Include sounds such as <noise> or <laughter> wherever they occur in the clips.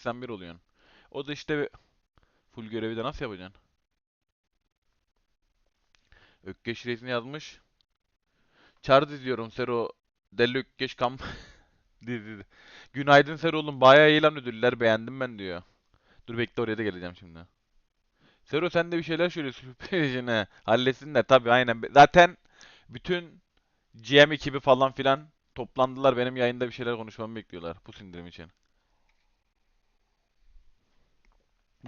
81 oluyorsun. O da işte full görevi de nasıl yapacaksın? Ökkeş Reis ne yazmış? Çar izliyorum Sero. Deli Ökkeş kam. <laughs> dizi. Günaydın Sero'lum. Bayağı iyi lan ödüller. Beğendim ben diyor. Dur bekle oraya da geleceğim şimdi. Sero sen de bir şeyler şu <laughs> pejine. Halletsinler tabii aynen. Zaten bütün GM ekibi falan filan toplandılar. Benim yayında bir şeyler konuşmamı bekliyorlar. Bu sindirim için.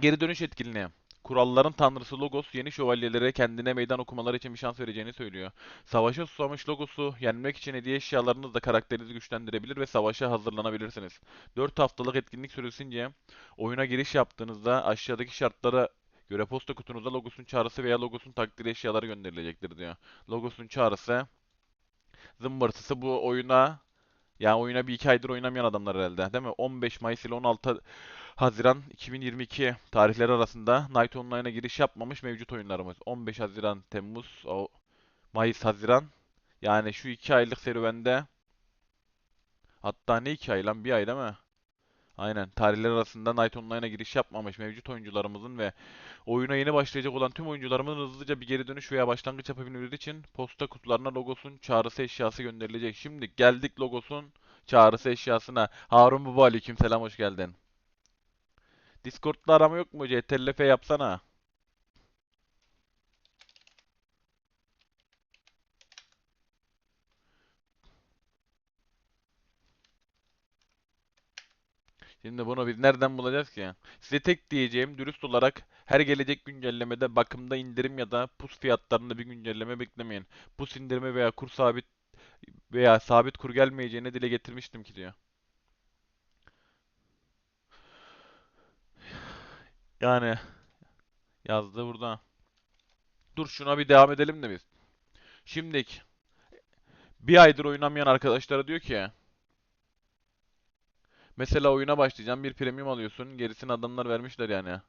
Geri dönüş etkinliği. Kuralların tanrısı Logos yeni şövalyelere kendine meydan okumaları için bir şans vereceğini söylüyor. Savaşa susamış Logos'u yenmek için hediye eşyalarınızla karakterinizi güçlendirebilir ve savaşa hazırlanabilirsiniz. 4 haftalık etkinlik süresince oyuna giriş yaptığınızda aşağıdaki şartlara göre posta kutunuza Logos'un çağrısı veya Logos'un takdiri eşyaları gönderilecektir diyor. Logos'un çağrısı zımbırtısı bu oyuna yani oyuna bir iki aydır oynamayan adamlar herhalde değil mi? 15 Mayıs ile 16 Haziran 2022 tarihleri arasında Night Online'a giriş yapmamış mevcut oyunlarımız. 15 Haziran, Temmuz, o Mayıs, Haziran. Yani şu iki aylık serüvende hatta ne iki ay lan bir ay değil mi? Aynen tarihler arasında Night Online'a giriş yapmamış mevcut oyuncularımızın ve oyuna yeni başlayacak olan tüm oyuncularımızın hızlıca bir geri dönüş veya başlangıç yapabilmeleri için posta kutularına logosun çağrısı eşyası gönderilecek. Şimdi geldik logosun çağrısı eşyasına. Harun Baba aleykümselam hoş geldin. Discord'da arama yok mu? CTRL-F yapsana. Şimdi bunu biz nereden bulacağız ki? Size tek diyeceğim dürüst olarak her gelecek güncellemede bakımda indirim ya da pus fiyatlarında bir güncelleme beklemeyin. Pus indirimi veya kur sabit veya sabit kur gelmeyeceğini dile getirmiştim ki diyor. Yani yazdı burada. Dur şuna bir devam edelim de biz. Şimdiki bir aydır oynamayan arkadaşlara diyor ki mesela oyuna başlayacağım bir premium alıyorsun gerisini adamlar vermişler yani.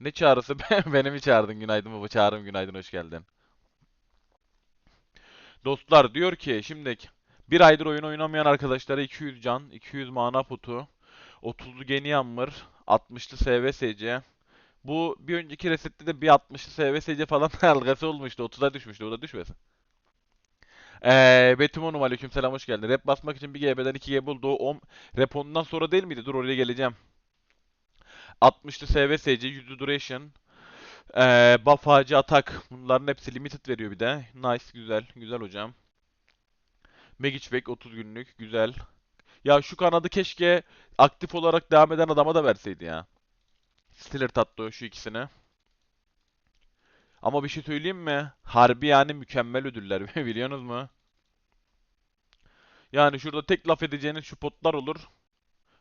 Ne çağrısı? <laughs> Beni mi çağırdın? Günaydın baba. Çağrım günaydın hoş geldin. Dostlar diyor ki şimdi bir aydır oyun oynamayan arkadaşlara 200 can, 200 mana putu, 30'lu geni yağmur, 60'lı SVSC. Bu bir önceki resette de bir 60'lı SVSC falan <laughs> dalgası olmuştu. 30'a düşmüştü. O da düşmesin. Eee Betumonum aleykümselam hoş geldin. Rap basmak için bir GB'den 2 GB buldu. O rap ondan sonra değil miydi? Dur oraya geleceğim. 60'lı SVSC, 100'lü duration, ee, buff ağacı atak. Bunların hepsi limited veriyor bir de. Nice, güzel. Güzel hocam. Magic Pack 30 günlük. Güzel. Ya şu kanadı keşke aktif olarak devam eden adama da verseydi ya. Stiller Tatto şu ikisini. Ama bir şey söyleyeyim mi? Harbi yani mükemmel ödüller <laughs> biliyorsunuz mu? Yani şurada tek laf edeceğiniz şu potlar olur.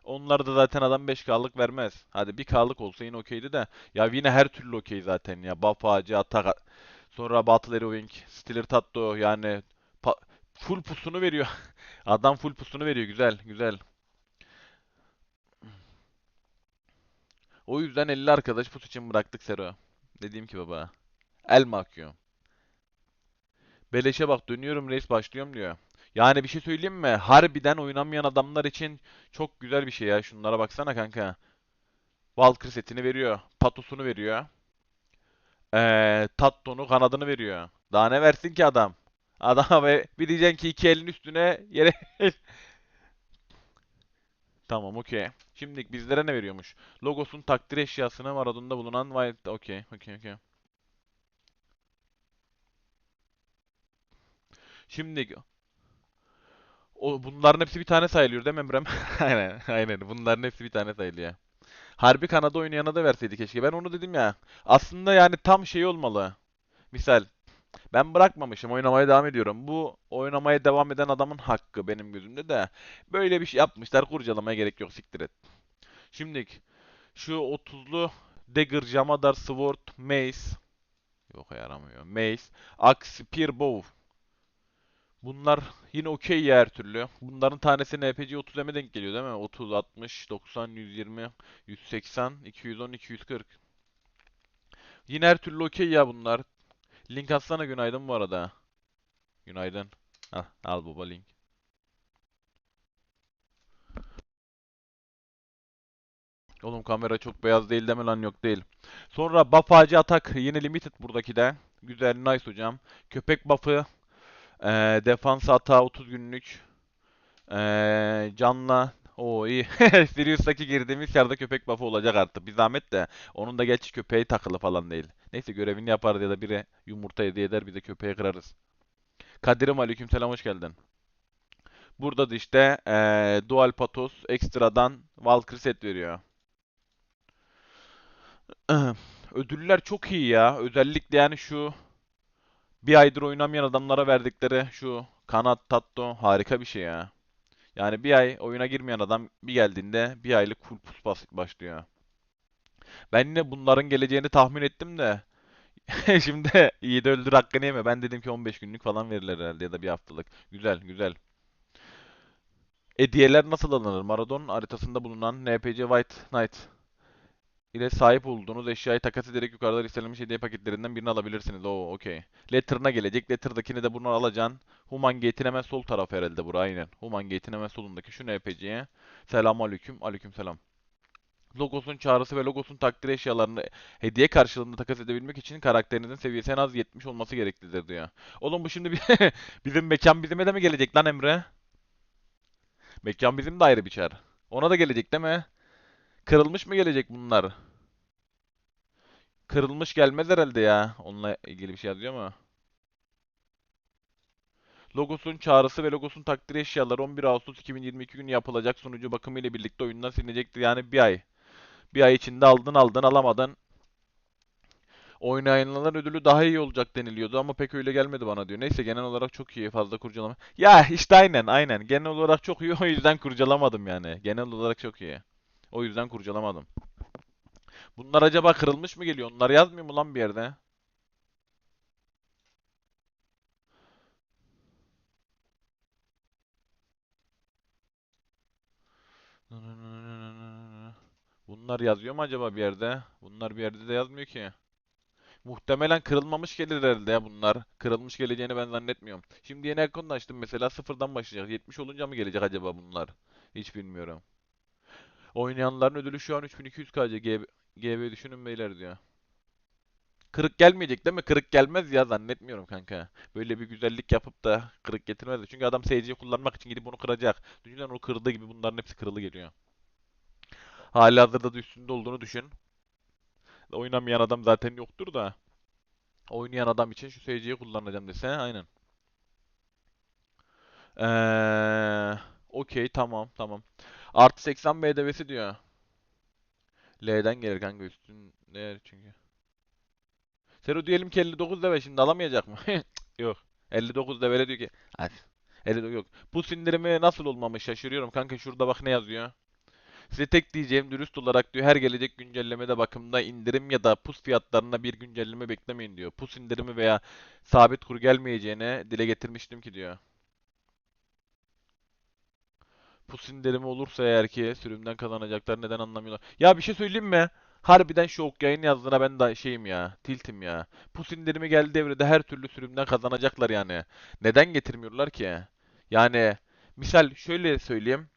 Onlar da zaten adam 5K'lık vermez. Hadi 1K'lık olsa yine okeydi de. Ya yine her türlü okey zaten ya. Buff ağacı, atak, sonra Battle Arrow Wing, Stiller Tatto yani full pusunu veriyor. <laughs> Adam full pusunu veriyor. Güzel, güzel. O yüzden 50 arkadaş pus için bıraktık Sero. Dediğim ki baba. El mahkum. Beleşe bak dönüyorum reis başlıyorum diyor. Yani bir şey söyleyeyim mi? Harbiden oynamayan adamlar için çok güzel bir şey ya. Şunlara baksana kanka. Valkyrie setini veriyor. Patosunu veriyor. Ee, Tatto'nu kanadını veriyor. Daha ne versin ki adam? Adama ve bir diyeceksin ki iki elin üstüne yere... <laughs> Tamam okey. Şimdi bizlere ne veriyormuş? Logosun takdir eşyasını Maradon'da bulunan Wild... Okey okey okey. Şimdi o bunların hepsi bir tane sayılıyor değil mi Emrem? <laughs> Aynen aynen. Bunların hepsi bir tane sayılıyor. Harbi Kanada oynayana da verseydi keşke. Ben onu dedim ya. Aslında yani tam şey olmalı. Misal ben bırakmamışım. Oynamaya devam ediyorum. Bu oynamaya devam eden adamın hakkı benim gözümde de. Böyle bir şey yapmışlar. Kurcalamaya gerek yok. Siktir et. Şimdi şu 30'lu Dagger, Jamadar, Sword, Mace. Yok yaramıyor. Mace. Axe, Spear, Bow. Bunlar yine okey ya her türlü. Bunların tanesi NPC 30M'e denk geliyor değil mi? 30, 60, 90, 120, 180, 210, 240. Yine her türlü okey ya bunlar. Link atsana günaydın bu arada. Günaydın. Al, al baba link. Oğlum kamera çok beyaz değil deme lan yok değil. Sonra buff ağacı atak. Yine limited buradaki de. Güzel nice hocam. Köpek buff'ı. Ee, defans hata 30 günlük. Ee, canla. O iyi. <laughs> Sirius'taki girdiğimiz yerde köpek buff'ı olacak artık. Bir zahmet de. Onun da gerçi köpeği takılı falan değil. Neyse görevini yapar ya da biri yumurta hediye eder bize köpeği kırarız. Kadir'im aleykümselam hoş geldin. Burada da işte ee, Dual Patos ekstradan Valkyrie set veriyor. <clears throat> Ödüller çok iyi ya. Özellikle yani şu bir aydır oynamayan adamlara verdikleri şu kanat tatto harika bir şey ya. Yani bir ay oyuna girmeyen adam bir geldiğinde bir aylık full pus bas başlıyor. Ben yine bunların geleceğini tahmin ettim de <laughs> şimdi iyi de öldür hakkını yeme. Ben dedim ki 15 günlük falan verirler herhalde ya da bir haftalık. Güzel güzel. Hediyeler nasıl alınır? Maradon haritasında bulunan NPC White Knight ile sahip olduğunuz eşyayı takas ederek yukarıda listelenmiş hediye paketlerinden birini alabilirsiniz. Oo, okey. Letter'ına gelecek. Letter'dakini de buradan alacaksın. Human Gate'in hemen sol tarafı herhalde bura aynen. Human Gate'in hemen solundaki şu NPC'ye. Selamun aleyküm. Aleyküm selam. Logosun çağrısı ve logosun takdir eşyalarını hediye karşılığında takas edebilmek için karakterinizin seviyesi en az 70 olması gereklidir diyor. Oğlum bu şimdi <laughs> bizim mekan bizime de mi gelecek lan Emre? Mekan bizim de ayrı bir çağrı. Ona da gelecek değil mi? Kırılmış mı gelecek bunlar? Kırılmış gelmez herhalde ya. Onunla ilgili bir şey yazıyor mu? Logosun çağrısı ve logosun takdir eşyaları 11 Ağustos 2022 günü yapılacak sunucu bakımı ile birlikte oyundan silinecektir. Yani bir ay. Bir ay içinde aldın aldın alamadın. Oyun yayınlanan ödülü daha iyi olacak deniliyordu ama pek öyle gelmedi bana diyor. Neyse genel olarak çok iyi fazla kurcalama. Ya işte aynen aynen. Genel olarak çok iyi o yüzden kurcalamadım yani. Genel olarak çok iyi. O yüzden kurcalamadım. Bunlar acaba kırılmış mı geliyor? Onlar yazmıyor mu lan bir yerde? Bunlar yazıyor mu acaba bir yerde? Bunlar bir yerde de yazmıyor ki. Muhtemelen kırılmamış gelir herhalde ya bunlar. Kırılmış geleceğini ben zannetmiyorum. Şimdi yeni ekranı açtım mesela sıfırdan başlayacak. 70 olunca mı gelecek acaba bunlar? Hiç bilmiyorum. Oynayanların ödülü şu an 3200 KC GB, GB düşünün beyler diyor. Kırık gelmeyecek değil mi? Kırık gelmez ya zannetmiyorum kanka. Böyle bir güzellik yapıp da kırık getirmez. Çünkü adam seyirciyi kullanmak için gidip onu kıracak. Düşünsene onu kırdığı gibi bunların hepsi kırılı geliyor. Halihazırda da üstünde olduğunu düşün. Oynamayan adam zaten yoktur da. Oynayan adam için şu seyirciyi kullanacağım dese aynen. Eee, okey tamam tamam. Artı 80 BDV'si diyor. L'den gelir kanka üstün değer çünkü. Sero diyelim ki 59 deve şimdi alamayacak mı? <laughs> Yok. 59 devele diyor ki. Hadi. 59 yok. Bu sindirimi nasıl olmamış şaşırıyorum kanka şurada bak ne yazıyor. Size tek diyeceğim dürüst olarak diyor her gelecek güncellemede bakımda indirim ya da pus fiyatlarına bir güncelleme beklemeyin diyor. Pus indirimi veya sabit kur gelmeyeceğine dile getirmiştim ki diyor. Pus indirimi olursa eğer ki sürümden kazanacaklar neden anlamıyorlar. Ya bir şey söyleyeyim mi? Harbiden şu ok yayın yazdığına ben de şeyim ya. Tiltim ya. Pus indirimi geldi devrede her türlü sürümden kazanacaklar yani. Neden getirmiyorlar ki? Yani misal şöyle söyleyeyim.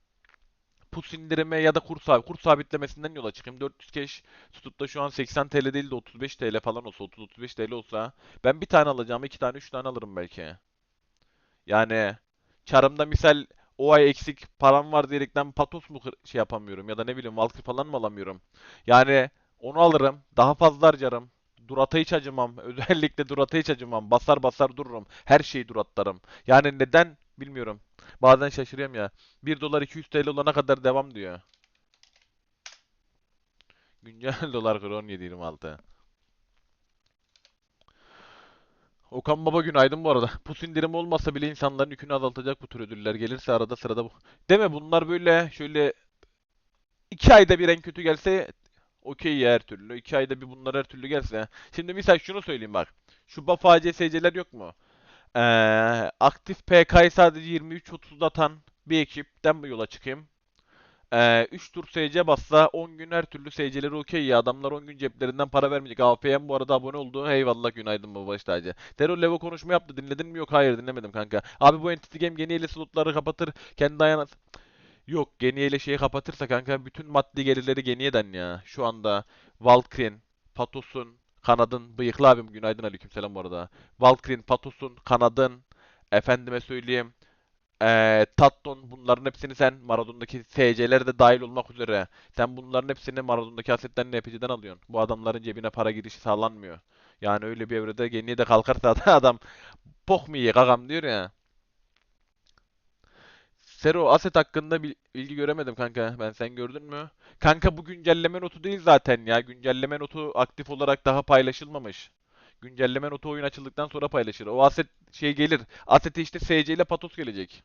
Pus indirime ya da kur, sab kur sabitlemesinden yola çıkayım. 400 cash tutup da şu an 80 TL değil de 35 TL falan olsa 30-35 TL olsa ben bir tane alacağım iki tane üç tane alırım belki. Yani çarımda misal o ay eksik param var diyerekten patos mu şey yapamıyorum ya da ne bileyim Valkyrie falan mı alamıyorum. Yani onu alırım daha fazla harcarım. Durat'a hiç acımam. <laughs> Özellikle Durat'a hiç acımam. Basar basar dururum. Her şeyi Durat'larım. Yani neden bilmiyorum. Bazen şaşırıyorum ya. 1 dolar 200 TL olana kadar devam diyor. Güncel <laughs> dolar kuru 17.26. Okan Baba günaydın bu arada. Pus indirim olmasa bile insanların yükünü azaltacak bu tür ödüller gelirse arada sırada bu. Deme bunlar böyle şöyle iki ayda bir en kötü gelse okey ya her türlü. İki ayda bir bunlar her türlü gelse. Şimdi misal şunu söyleyeyim bak. Şu buff ACSC'ler yok mu? Ee, aktif PK'yı sadece 23-30'da atan bir ekipten bu yola çıkayım. Ee, 3 tur SC bassa 10 gün her türlü SC'leri okey ya. Adamlar 10 gün ceplerinden para vermeyecek. APM bu arada abone oldu. Eyvallah günaydın baba baş tacı. Terör Levo konuşma yaptı. Dinledin mi? Yok hayır dinlemedim kanka. Abi bu Entity Game yeni eli slotları kapatır. Kendi ayağına... Yok Geniye ile şeyi kapatırsa kanka bütün maddi gelirleri Geniye'den ya. Şu anda Valkyrin, Patos'un, Kanad'ın, bıyıklı abim günaydın aleykümselam bu arada. Valkyrin, Patos'un, Kanad'ın, efendime söyleyeyim eee Tatton bunların hepsini sen Maradon'daki SC'ler de dahil olmak üzere sen bunların hepsini Maradon'daki asetlerin NPC'den alıyorsun. Bu adamların cebine para girişi sağlanmıyor. Yani öyle bir evrede Geniye de kalkarsa <laughs> adam pok mu yiye kakam diyor ya. Sero Aset hakkında bir bilgi göremedim kanka. Ben sen gördün mü? Kanka bu güncelleme notu değil zaten ya. Güncelleme notu aktif olarak daha paylaşılmamış. Güncelleme notu oyun açıldıktan sonra paylaşır. O aset şey gelir. Asete işte SC ile Patos gelecek.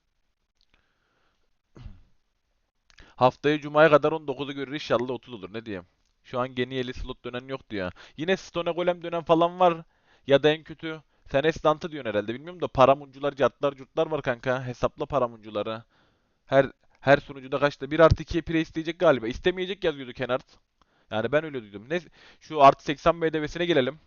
<clears throat> Haftaya Cuma'ya kadar 19'u görür inşallah 30 olur. Ne diyeyim? Şu an Geniyeli slot dönen yok diyor. Yine Stone Golem dönen falan var. Ya da en kötü sen Estant'ı diyorsun herhalde. Bilmiyorum da paramuncular, cartlar, curtlar var kanka. Hesapla paramuncuları. Her her sunucuda kaçta? 1 artı 2'ye pire isteyecek galiba. İstemeyecek yazıyordu Kenart. Yani ben öyle duydum. Ne, şu artı 80 BDV'sine gelelim.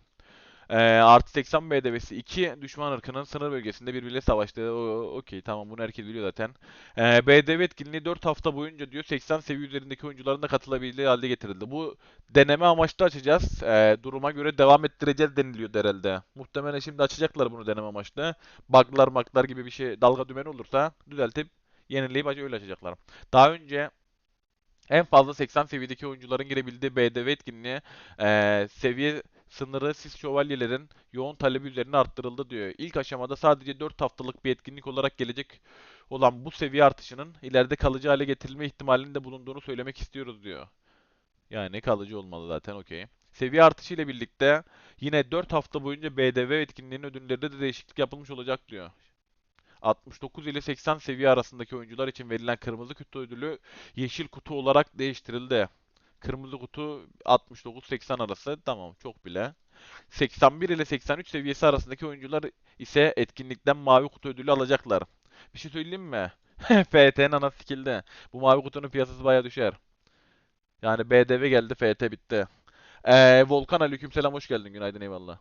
Ee, artı 80 BDV'si iki düşman ırkının sınır bölgesinde birbiriyle savaştı. Okey tamam bunu herkes biliyor zaten. Ee, BDV etkinliği 4 hafta boyunca diyor 80 seviye üzerindeki oyuncuların da katılabildiği halde getirildi. Bu deneme amaçlı açacağız. Ee, duruma göre devam ettireceğiz deniliyor herhalde. Muhtemelen şimdi açacaklar bunu deneme amaçlı. Bug'lar maklar gibi bir şey dalga dümeni olursa düzeltip yenileyip aç- öyle açacaklar. Daha önce en fazla 80 seviyedeki oyuncuların girebildiği BDV etkinliği eee, seviye sınırı siz şövalyelerin yoğun talebi üzerine arttırıldı diyor. İlk aşamada sadece 4 haftalık bir etkinlik olarak gelecek olan bu seviye artışının ileride kalıcı hale getirilme ihtimalinin de bulunduğunu söylemek istiyoruz diyor. Yani kalıcı olmalı zaten okey. Seviye artışı ile birlikte yine 4 hafta boyunca BDV etkinliğinin ödüllerinde de değişiklik yapılmış olacak diyor. 69 ile 80 seviye arasındaki oyuncular için verilen kırmızı kutu ödülü yeşil kutu olarak değiştirildi. Kırmızı kutu 69-80 arası tamam çok bile. 81 ile 83 seviyesi arasındaki oyuncular ise etkinlikten mavi kutu ödülü alacaklar. Bir şey söyleyeyim mi? <laughs> FT'nin ana skill'de. Bu mavi kutunun piyasası baya düşer. Yani BDV geldi FT bitti. Ee, Volkan aleykümselam hoş geldin günaydın eyvallah.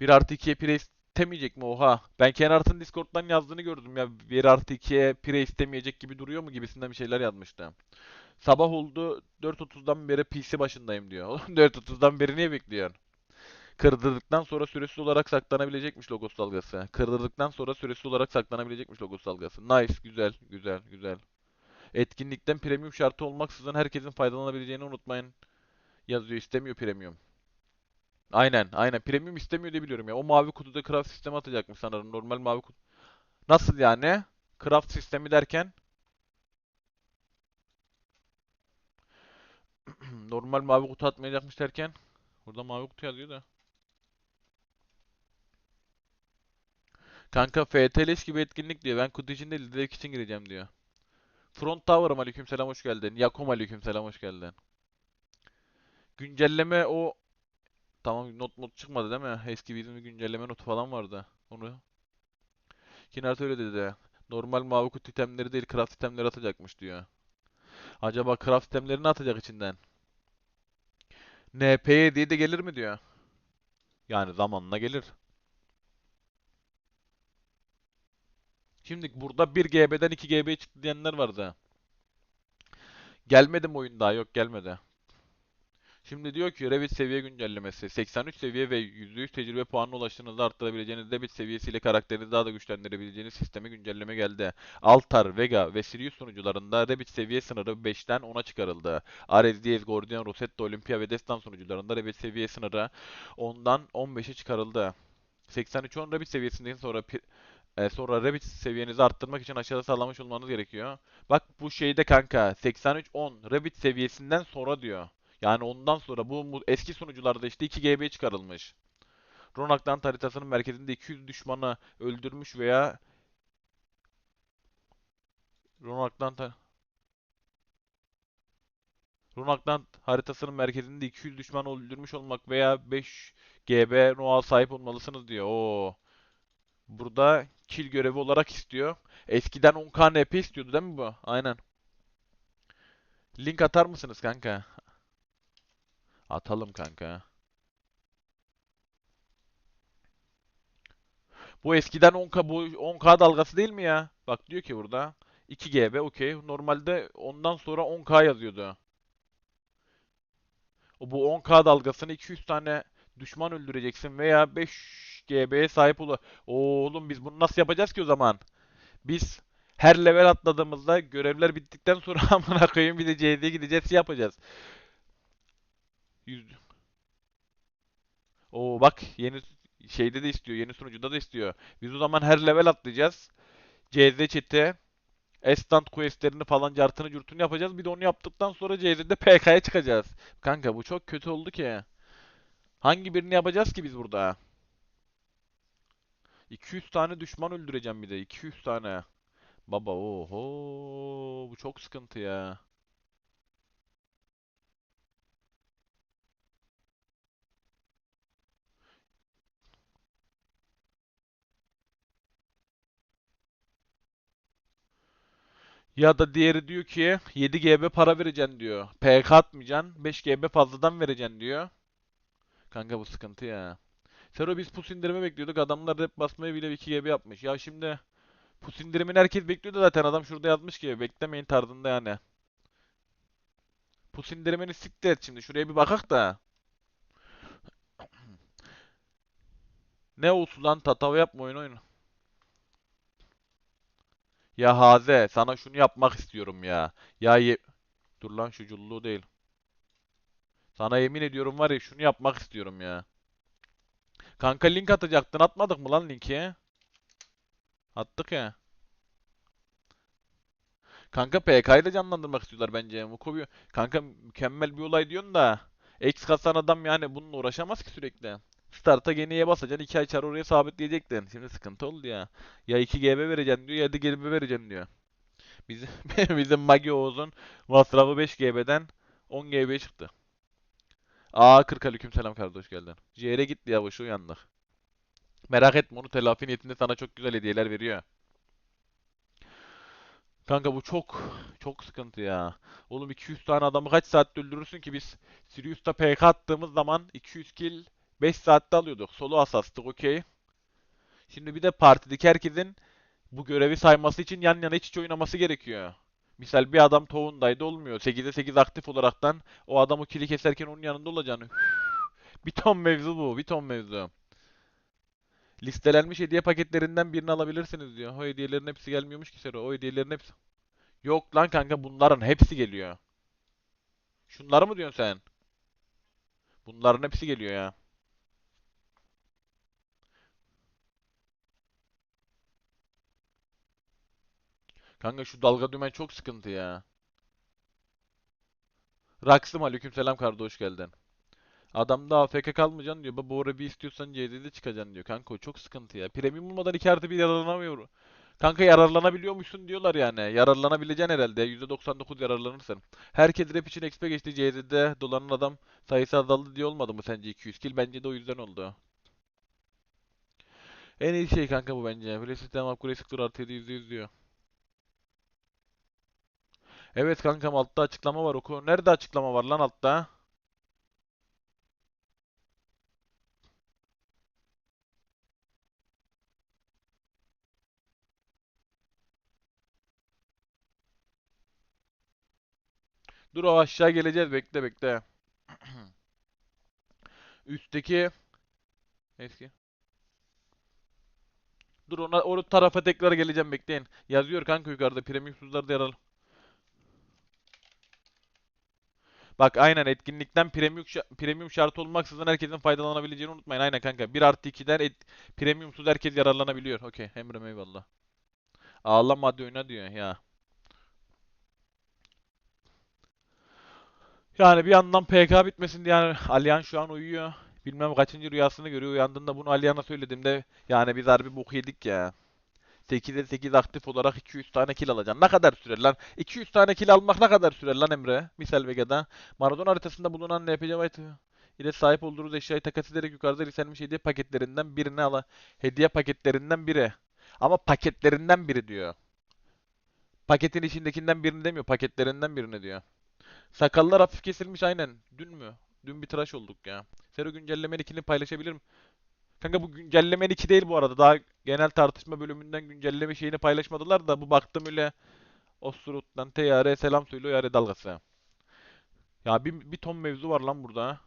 1 artı 2'ye pire istemeyecek mi? Oha. Ben Kenart'ın Discord'dan yazdığını gördüm ya. 1 artı 2'ye pire istemeyecek gibi duruyor mu gibisinden bir şeyler yazmıştı. Sabah oldu 4.30'dan beri PC başındayım diyor. <laughs> Oğlum 4.30'dan beri niye bekliyorsun? Kırdırdıktan sonra süresiz olarak saklanabilecekmiş logos dalgası. Kırdırdıktan sonra süresiz olarak saklanabilecekmiş logos dalgası. Nice, güzel, güzel, güzel. Etkinlikten premium şartı olmaksızın herkesin faydalanabileceğini unutmayın. Yazıyor istemiyor premium. Aynen, aynen. Premium istemiyor diye biliyorum ya. O mavi kutuda craft sistemi atacakmış sanırım. Normal mavi kutu. Nasıl yani? Craft sistemi derken? Normal mavi kutu atmayacakmış derken? Burada mavi kutu yazıyor da. Kanka FTLS gibi etkinlik diyor. Ben kutu için değil direkt için gireceğim diyor. Front Tower'ım aleykümselam hoş geldin. Yakom aleykümselam hoş geldin. Güncelleme o tamam not not çıkmadı değil mi? Eski bizim güncelleme notu falan vardı. Onu Kinart öyle dedi. Normal mavi kutu itemleri değil craft itemleri atacakmış diyor. Acaba craft itemleri ne atacak içinden? NP'ye diye de gelir mi diyor. Yani zamanla gelir. Şimdi burada 1 GB'den 2 GB çıktı diyenler vardı. Gelmedi mi oyun daha? Yok gelmedi. Şimdi diyor ki Revit seviye güncellemesi 83 seviye ve %100 tecrübe puanına ulaştığınızda arttırabileceğiniz Revit seviyesiyle karakterinizi daha da güçlendirebileceğiniz sisteme güncelleme geldi. Altar, Vega ve Sirius sunucularında Revit seviye sınırı 5'ten 10'a çıkarıldı. Ares, Diez, Guardian, Rosetta, Olympia ve Destan sunucularında Revit seviye sınırı 10'dan 15'e çıkarıldı. 83-10 Revit seviyesinden sonra e, sonra Revit seviyenizi arttırmak için aşağıda sağlamış olmanız gerekiyor. Bak bu şeyde kanka 83-10 Revit seviyesinden sonra diyor. Yani ondan sonra bu eski sunucularda işte 2 GB çıkarılmış. Ronak'tan haritasının merkezinde 200 düşmanı öldürmüş veya Ronak'tan ta- Ronak'tan haritasının merkezinde 200 düşman öldürmüş olmak veya 5 GB Noa sahip olmalısınız diyor. Oo. Burada kill görevi olarak istiyor. Eskiden 10k NP istiyordu değil mi bu? Aynen. Link atar mısınız kanka? Atalım kanka. Bu eskiden 10K bu 10K dalgası değil mi ya? Bak diyor ki burada. 2 GB okey. Normalde ondan sonra 10K yazıyordu. O bu 10K dalgasını 200 tane düşman öldüreceksin veya 5 GB'ye sahip ol. Oğlum biz bunu nasıl yapacağız ki o zaman? Biz her level atladığımızda görevler bittikten sonra <laughs> amına koyayım bir de CD'ye gideceğiz şey yapacağız. Yüz... Oo bak yeni şeyde de istiyor, yeni sunucuda da istiyor. Biz o zaman her level atlayacağız. CZ chat'e Estant questlerini falan cartını curtunu yapacağız. Bir de onu yaptıktan sonra CZ'de PK'ya çıkacağız. Kanka bu çok kötü oldu ki. Hangi birini yapacağız ki biz burada? 200 tane düşman öldüreceğim bir de. 200 tane. Baba oho bu çok sıkıntı ya. Ya da diğeri diyor ki 7 GB para vereceksin diyor. PK atmayacaksın. 5 GB fazladan vereceksin diyor. Kanka bu sıkıntı ya. Sero biz pus indirimi bekliyorduk. Adamlar rep basmayı bile 2 GB yapmış. Ya şimdi pus indirimini herkes bekliyordu zaten. Adam şurada yazmış ki beklemeyin tarzında yani. Pus indirimini siktir et şimdi. Şuraya bir bakak da. Ne olsun lan tatava yapma oyun oyunu. Ya Haze sana şunu yapmak istiyorum ya. Ya ye... Dur lan şu culluğu değil. Sana yemin ediyorum var ya şunu yapmak istiyorum ya. Kanka link atacaktın atmadık mı lan linki? Attık ya. Kanka PK'yı da canlandırmak istiyorlar bence. Mukobi kanka mükemmel bir olay diyorsun da X kasan adam yani bununla uğraşamaz ki sürekli. Start'a geniye basacaksın 2 ay çar oraya sabitleyecektin. Şimdi sıkıntı oldu ya. Ya 2 GB vereceksin diyor ya da GB vereceksin diyor. Bizim, <laughs> bizim Magi Oğuz'un masrafı 5 GB'den 10 GB'ye çıktı. Aa 40 aleyküm selam kardeş geldin. Ciğere gitti ya boşu uyandık. Merak etme onu telafi niyetinde sana çok güzel hediyeler veriyor. Kanka bu çok çok sıkıntı ya. Oğlum 200 tane adamı kaç saatte öldürürsün ki biz Sirius'ta PK attığımız zaman 200 kill 5 saatte alıyorduk. Solo asastık okey. Şimdi bir de partideki herkesin bu görevi sayması için yan yana iç içe oynaması gerekiyor. Misal bir adam toğundaydı olmuyor. 8'e 8 aktif olaraktan o adamı kili keserken onun yanında olacaksın. Bir ton mevzu bu. Bir ton mevzu. Listelenmiş hediye paketlerinden birini alabilirsiniz diyor. O hediyelerin hepsi gelmiyormuş ki Sero. O hediyelerin hepsi. Yok lan kanka bunların hepsi geliyor. Şunları mı diyorsun sen? Bunların hepsi geliyor ya. Kanka şu dalga dümen çok sıkıntı ya. Raksım aleykümselam kardeş hoş geldin. Adam da AFK kalmayacaksın diyor. Baba oraya bir istiyorsan CD'de çıkacaksın diyor. Kanka o çok sıkıntı ya. Premium olmadan 2 artı 1 yararlanamıyor. Kanka yararlanabiliyormuşsun diyorlar yani. Yararlanabileceksin herhalde. %99 yararlanırsın. Herkes rap için XP geçti. CD'de dolanan adam sayısı azaldı diye olmadı mı sence 200 kill? Bence de o yüzden oldu. En iyi şey kanka bu bence. Play sistem upgrade sıktır artı 7 %100 diyor. Evet kankam altta açıklama var oku. Nerede açıklama var lan altta? Dur o aşağı geleceğiz bekle bekle. <clears throat> Üstteki eski. Dur ona o tarafa tekrar geleceğim bekleyin. Yazıyor kanka yukarıda premiumsuzlar da yarar. Bak aynen etkinlikten premium, premium şartı olmaksızın herkesin faydalanabileceğini unutmayın. Aynen kanka. 1 artı 2'den et, premiumsuz herkes yararlanabiliyor. Okey. Emre eyvallah. Ağlama hadi oyna diyor ya. Yani bir yandan PK bitmesin diye yani Alihan şu an uyuyor. Bilmem kaçıncı rüyasını görüyor. Uyandığında bunu Alihan'a söylediğimde yani biz harbi bok yedik ya. 8'e 8 aktif olarak 200 tane kill alacaksın. Ne kadar sürer lan? 200 tane kill almak ne kadar sürer lan Emre? Misal Vega'da. Maradona haritasında bulunan NPC ile sahip olduğunuz eşyayı takas ederek yukarıda listelenmiş hediye paketlerinden birini ala. Hediye paketlerinden biri. Ama paketlerinden biri diyor. Paketin içindekinden birini demiyor. Paketlerinden birini diyor. Sakallar hafif kesilmiş aynen. Dün mü? Dün bir tıraş olduk ya. Sero güncelleme linkini paylaşabilirim. Kanka bu güncelleme linki değil bu arada. Daha genel tartışma bölümünden güncelleme şeyini paylaşmadılar da bu baktım öyle Osurut'tan TYR selam söylüyor yare dalgası. Ya bir, bir ton mevzu var lan burada.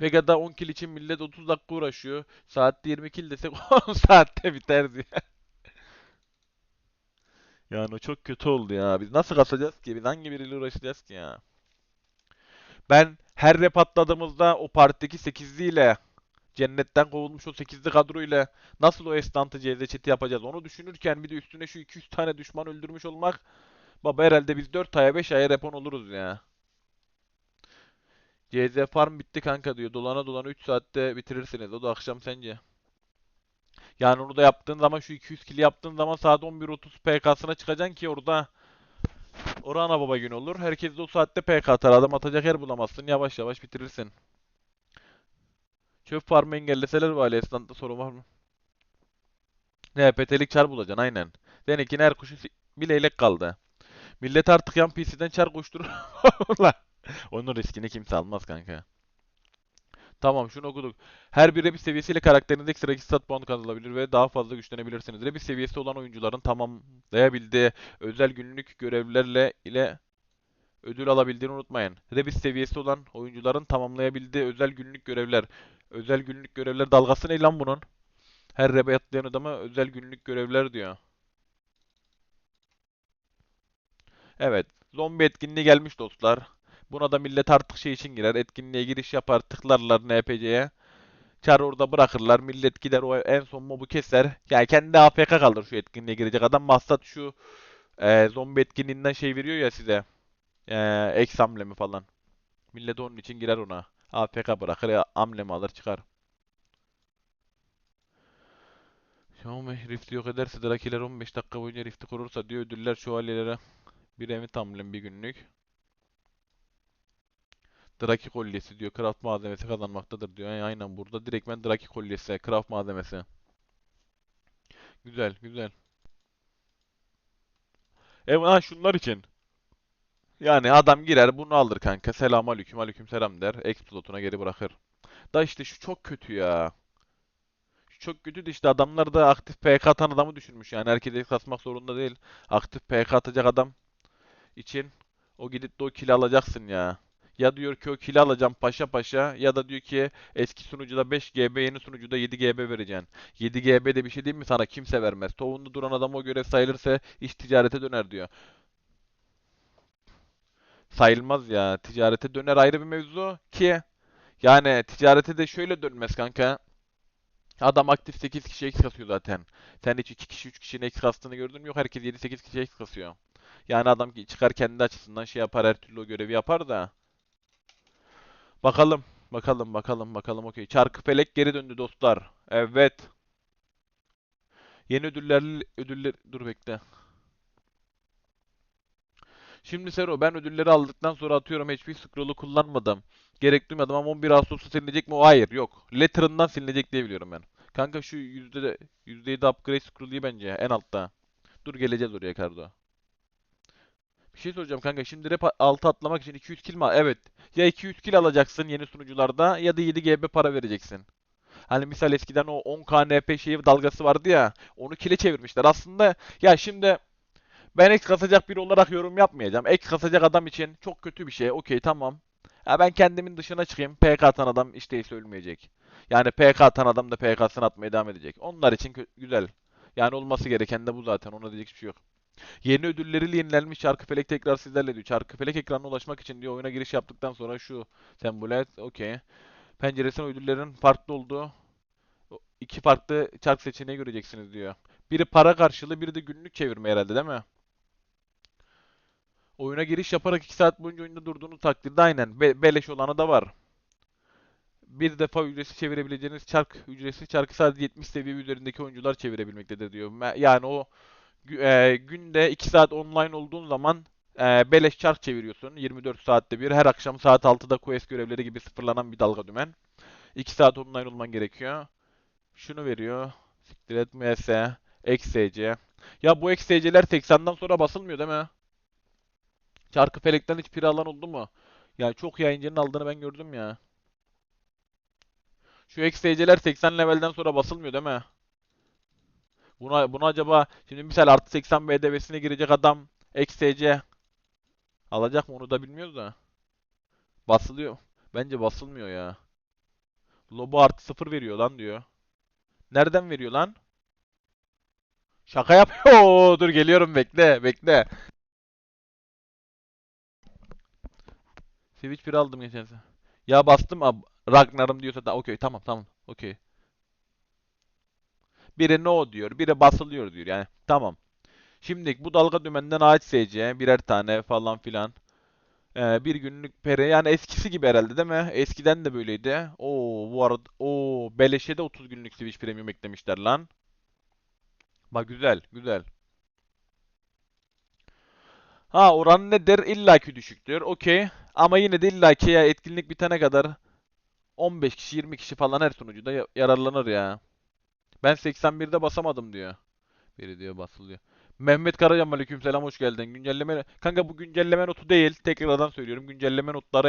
Vega'da 10 kill için millet 30 dakika uğraşıyor. Saatte 20 kill desek <laughs> 10 saatte biter diye. <laughs> Yani o çok kötü oldu ya. Biz nasıl kasacağız ki? Biz hangi biriyle uğraşacağız ki ya? Ben her rap atladığımızda o partideki 8'liyle cennetten kovulmuş o 8'li kadroyla nasıl o estantı CZ chat'i yapacağız onu düşünürken bir de üstüne şu 200 tane düşman öldürmüş olmak baba herhalde biz 4 aya 5 aya repon oluruz ya. CZ farm bitti kanka diyor. Dolana dolana 3 saatte bitirirsiniz. O da akşam sence. Yani onu da yaptığın zaman şu 200 kill yaptığın zaman saat 11.30 PK'sına çıkacaksın ki orada Orana baba gün olur. Herkes de o saatte PK atar. Adam atacak yer bulamazsın. Yavaş yavaş bitirirsin. Çöp farmı engelleseler vali esnafta sorun var mı? Ne petelik çar bulacaksın aynen. Benimkine her kuşun si- bir leylek kaldı. Millet artık yan PC'den çar koşturur. <laughs> Onun riskini kimse almaz kanka. Tamam şunu okuduk. Her bir Rebis seviyesiyle karakteriniz ekstra 2 stat puanı kazanılabilir ve daha fazla güçlenebilirsiniz. Rebis seviyesi olan oyuncuların tamamlayabildiği özel günlük görevlerle ile ödül alabildiğini unutmayın. Rebis seviyesi olan oyuncuların tamamlayabildiği özel günlük görevler. Özel günlük görevler dalgası ne lan bunun? Her rebe atlayan adama özel günlük görevler diyor. Evet. Zombi etkinliği gelmiş dostlar. Buna da millet artık şey için girer. Etkinliğe giriş yapar. Tıklarlar NPC'ye. Çar orada bırakırlar. Millet gider o en son mobu keser. Yani kendi AFK kalır şu etkinliğe girecek adam. Maksat şu e, zombi etkinliğinden şey veriyor ya size. E, ex amblemi falan. Millet onun için girer ona. AFK bırakır ya amblemi alır çıkar. Xiaomi Rift'i yok ederse Drakiler 15 dakika boyunca Rift'i korursa diyor ödüller şövalyelere bir emit amblem bir günlük. Draki kolyesi diyor craft malzemesi kazanmaktadır diyor. Yani aynen burada direktmen Draki kolyesi craft malzemesi. Güzel güzel. E ha şunlar için. Yani adam girer bunu alır kanka. Selam aleyküm aleyküm selam der. Explotuna geri bırakır. Da işte şu çok kötü ya. Şu çok kötü de işte adamlar da aktif PK atan adamı düşünmüş yani. Herkes ex kasmak zorunda değil. Aktif PK atacak adam için o gidip de o kili alacaksın ya. Ya diyor ki o kili alacağım paşa paşa ya da diyor ki eski sunucuda 5 GB yeni sunucuda 7 GB vereceksin. 7 GB de bir şey değil mi sana kimse vermez. Tohumlu duran adam o görev sayılırsa iş ticarete döner diyor. Sayılmaz ya. Ticarete döner ayrı bir mevzu ki yani ticarete de şöyle dönmez kanka. Adam aktif 8 kişi eks kasıyor zaten. Sen hiç 2 kişi 3 kişinin eks kastığını gördün mü? Yok herkes 7-8 kişi eks kasıyor. Yani adam çıkar kendi açısından şey yapar her türlü o görevi yapar da. Bakalım. Bakalım bakalım bakalım okey. Çarkı felek geri döndü dostlar. Evet. Yeni ödüller ödüller dur bekle. Şimdi Sero ben ödülleri aldıktan sonra atıyorum HP scroll'u kullanmadım. Gerek duymadım ama 11 Ağustos'ta silinecek mi? O hayır yok. Letter'ından silinecek diye biliyorum ben. Kanka şu yüzde de %7 upgrade scroll iyi bence en altta. Dur geleceğiz oraya Kardo. Bir şey soracağım kanka. Şimdi rap 6 atlamak için 200 kill mi? Evet. Ya 200 kill alacaksın yeni sunucularda ya da 7 GB para vereceksin. Hani misal eskiden o 10k NP şeyi dalgası vardı ya. Onu kile çevirmişler. Aslında ya şimdi ben ek kasacak biri olarak yorum yapmayacağım. Ek kasacak adam için çok kötü bir şey. Okey tamam. Ya ben kendimin dışına çıkayım. PK atan adam işte ise ölmeyecek. Yani PK atan adam da PK'sını atmaya devam edecek. Onlar için güzel. Yani olması gereken de bu zaten. Ona diyecek bir şey yok. Yeni ödülleriyle yenilenmiş Çarkıfelek tekrar sizlerle diyor. Çarkıfelek ekranına ulaşmak için diyor oyuna giriş yaptıktan sonra şu sembole okey. Penceresine ödüllerin farklı olduğu iki farklı çark seçeneği göreceksiniz diyor. Biri para karşılığı, biri de günlük çevirme herhalde değil mi? Oyuna giriş yaparak 2 saat boyunca oyunda durduğunuz takdirde aynen be- beleş olanı da var. Bir defa ücretsiz çevirebileceğiniz çark ücretsiz çarkı sadece 70 seviye üzerindeki oyuncular çevirebilmektedir diyor. Yani o e, günde 2 saat online olduğun zaman e, beleş çark çeviriyorsun. 24 saatte bir. Her akşam saat 6'da quest görevleri gibi sıfırlanan bir dalga dümen. 2 saat online olman gerekiyor. Şunu veriyor. Siktir et MS. XSC. Ya bu XSC'ler 80'den sonra basılmıyor değil mi? Çarkı felekten hiç piri alan oldu mu? Ya çok yayıncının aldığını ben gördüm ya. Şu XSC'ler 80 levelden sonra basılmıyor değil mi? Buna, buna acaba şimdi misal artı 80 BDV'sine girecek adam XTC alacak mı onu da bilmiyoruz da. Basılıyor. Bence basılmıyor ya. Lobo artı 0 veriyor lan diyor. Nereden veriyor lan? Şaka yapıyor. <laughs> Dur geliyorum bekle bekle. Switch 1 aldım geçen sene. Ya bastım ab Ragnar'ım diyorsa da okey tamam tamam okey. Biri no diyor, biri basılıyor diyor yani. Tamam. Şimdi bu dalga dümenden ağaç SC birer tane falan filan. Ee, bir günlük pere yani eskisi gibi herhalde değil mi? Eskiden de böyleydi. Oo bu arada o beleşe de 30 günlük Switch Premium eklemişler lan. Bak güzel, güzel. Ha oran nedir? İllaki düşüktür. Okey. Ama yine de illaki ya etkinlik bitene kadar 15 kişi 20 kişi falan her sunucuda ya- yararlanır ya. Ben 81'de basamadım diyor. Biri diyor basılıyor. Mehmet Karacan aleykümselam hoş geldin. Güncelleme kanka bu güncelleme notu değil. Tekrardan söylüyorum. Güncelleme notları